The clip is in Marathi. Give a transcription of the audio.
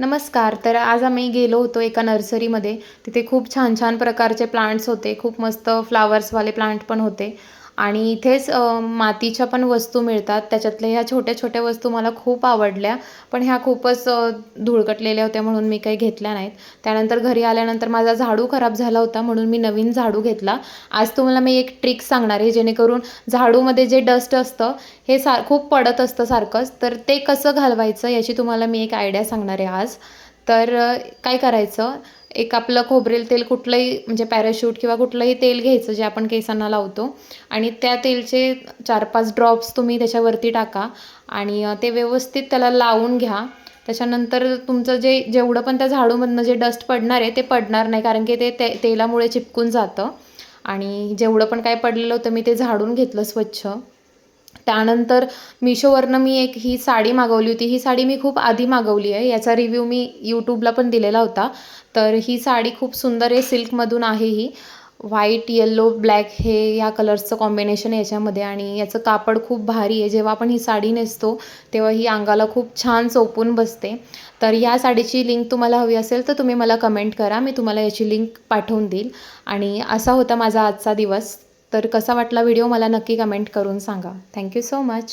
नमस्कार तर आज आम्ही गेलो होतो एका नर्सरीमध्ये. तिथे खूप छान छान प्रकारचे प्लांट्स होते. खूप मस्त फ्लावर्सवाले प्लांट पण होते. आणि इथेच मातीच्या पण वस्तू मिळतात. त्याच्यातल्या ह्या छोट्या छोट्या वस्तू मला खूप आवडल्या. पण ह्या खूपच धुळकटलेल्या होत्या म्हणून मी काही घेतल्या नाहीत. त्यानंतर घरी आल्यानंतर माझा झाडू खराब झाला होता म्हणून मी नवीन झाडू घेतला. आज तुम्हाला मी एक ट्रिक सांगणार आहे जेणेकरून झाडूमध्ये जे डस्ट असतं हे सा खूप पडत असतं सारखंच. तर ते कसं घालवायचं याची तुम्हाला मी एक आयडिया सांगणार आहे आज. तर काय करायचं? एक आपलं खोबरेल तेल कुठलंही म्हणजे पॅराशूट किंवा कुठलंही तेल घ्यायचं जे आपण केसांना लावतो. आणि त्या तेलचे चार पाच ड्रॉप्स तुम्ही त्याच्यावरती टाका आणि ते व्यवस्थित त्याला लावून घ्या. त्याच्यानंतर तुमचं जे जेवढं पण त्या झाडूमधनं जे डस्ट पडणार आहे ते पडणार नाही कारण की ते ते तेलामुळे चिपकून जातं. आणि जेवढं पण काय पडलेलं होतं मी ते झाडून घेतलं स्वच्छ. त्यानंतर मिशोवरनं मी एक ही साडी मागवली होती. ही साडी मी खूप आधी मागवली आहे. याचा रिव्ह्यू मी यूट्यूबला पण दिलेला होता. तर ही साडी खूप सुंदर आहे. सिल्कमधून आहे ही. व्हाईट येल्लो ब्लॅक हे या कलर्सचं कॉम्बिनेशन आहे याच्यामध्ये आणि याचं कापड खूप भारी आहे. जेव्हा आपण ही साडी नेसतो तेव्हा ही अंगाला खूप छान चोपून बसते. तर या साडीची लिंक तुम्हाला हवी असेल तर तुम्ही मला कमेंट करा. मी तुम्हाला याची लिंक पाठवून देईल. आणि असा होता माझा आजचा दिवस. तर कसा वाटला व्हिडिओ मला नक्की कमेंट करून सांगा. Thank you so much